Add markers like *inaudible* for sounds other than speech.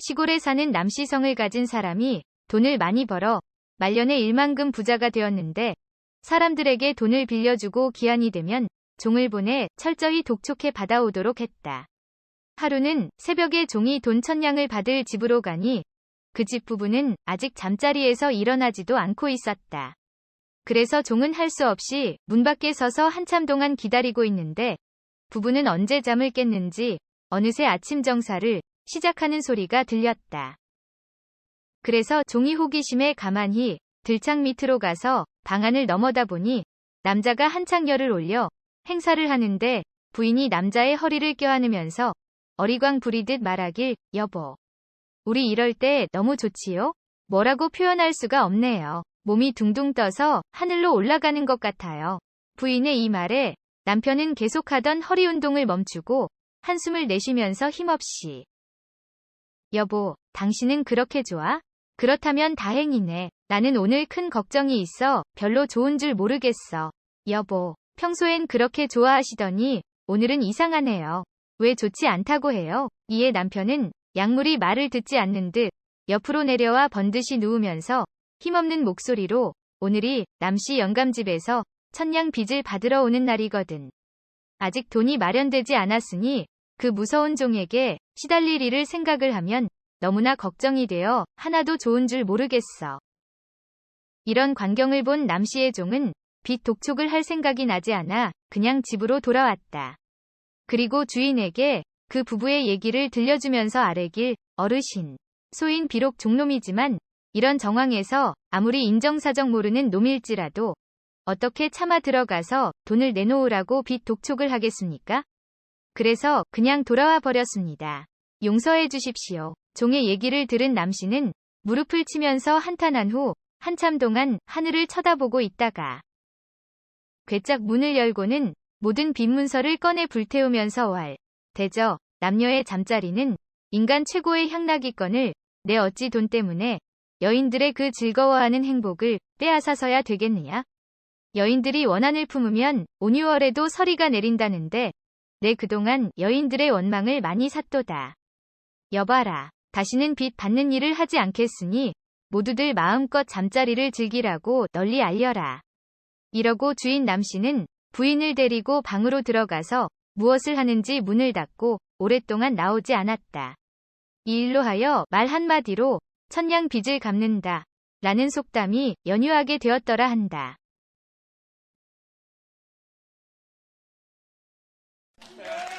시골에 사는 남씨성을 가진 사람이 돈을 많이 벌어 말년에 일만금 부자가 되었는데 사람들에게 돈을 빌려주고 기한이 되면 종을 보내 철저히 독촉해 받아오도록 했다. 하루는 새벽에 종이 돈 천냥을 받을 집으로 가니 그 집 부부는 아직 잠자리에서 일어나지도 않고 있었다. 그래서 종은 할 수 없이 문 밖에 서서 한참 동안 기다리고 있는데 부부는 언제 잠을 깼는지 어느새 아침 정사를 시작하는 소리가 들렸다. 그래서 종이 호기심에 가만히 들창 밑으로 가서 방안을 넘어다 보니 남자가 한창 열을 올려 행사를 하는데 부인이 남자의 허리를 껴안으면서 어리광 부리듯 말하길 여보. 우리 이럴 때 너무 좋지요? 뭐라고 표현할 수가 없네요. 몸이 둥둥 떠서 하늘로 올라가는 것 같아요. 부인의 이 말에 남편은 계속하던 허리 운동을 멈추고 한숨을 내쉬면서 힘없이 여보, 당신은 그렇게 좋아? 그렇다면 다행이네. 나는 오늘 큰 걱정이 있어 별로 좋은 줄 모르겠어. 여보, 평소엔 그렇게 좋아하시더니 오늘은 이상하네요. 왜 좋지 않다고 해요? 이에 남편은 약물이 말을 듣지 않는 듯 옆으로 내려와 번듯이 누우면서 힘없는 목소리로 오늘이 남씨 영감집에서 천냥 빚을 받으러 오는 날이거든. 아직 돈이 마련되지 않았으니 그 무서운 종에게 시달릴 일을 생각을 하면 너무나 걱정이 되어 하나도 좋은 줄 모르겠어. 이런 광경을 본 남씨의 종은 빚 독촉을 할 생각이 나지 않아 그냥 집으로 돌아왔다. 그리고 주인에게 그 부부의 얘기를 들려주면서 아래길 어르신. 소인 비록 종놈이지만 이런 정황에서 아무리 인정사정 모르는 놈일지라도 어떻게 참아 들어가서 돈을 내놓으라고 빚 독촉을 하겠습니까? 그래서 그냥 돌아와 버렸습니다. 용서해 주십시오. 종의 얘기를 들은 남씨는 무릎을 치면서 한탄한 후 한참 동안 하늘을 쳐다보고 있다가 괴짝 문을 열고는 모든 빈 문서를 꺼내 불태우면서 왈 대저 남녀의 잠자리는 인간 최고의 향락이건을 내 어찌 돈 때문에 여인들의 그 즐거워하는 행복을 빼앗아서야 되겠느냐? 여인들이 원한을 품으면 온유월에도 서리가 내린다는데 내 그동안 여인들의 원망을 많이 샀도다. 여봐라. 다시는 빚 받는 일을 하지 않겠으니 모두들 마음껏 잠자리를 즐기라고 널리 알려라. 이러고 주인 남씨는 부인을 데리고 방으로 들어가서 무엇을 하는지 문을 닫고 오랫동안 나오지 않았다. 이 일로 하여 말 한마디로 천냥 빚을 갚는다. 라는 속담이 연유하게 되었더라 한다. 네. *laughs*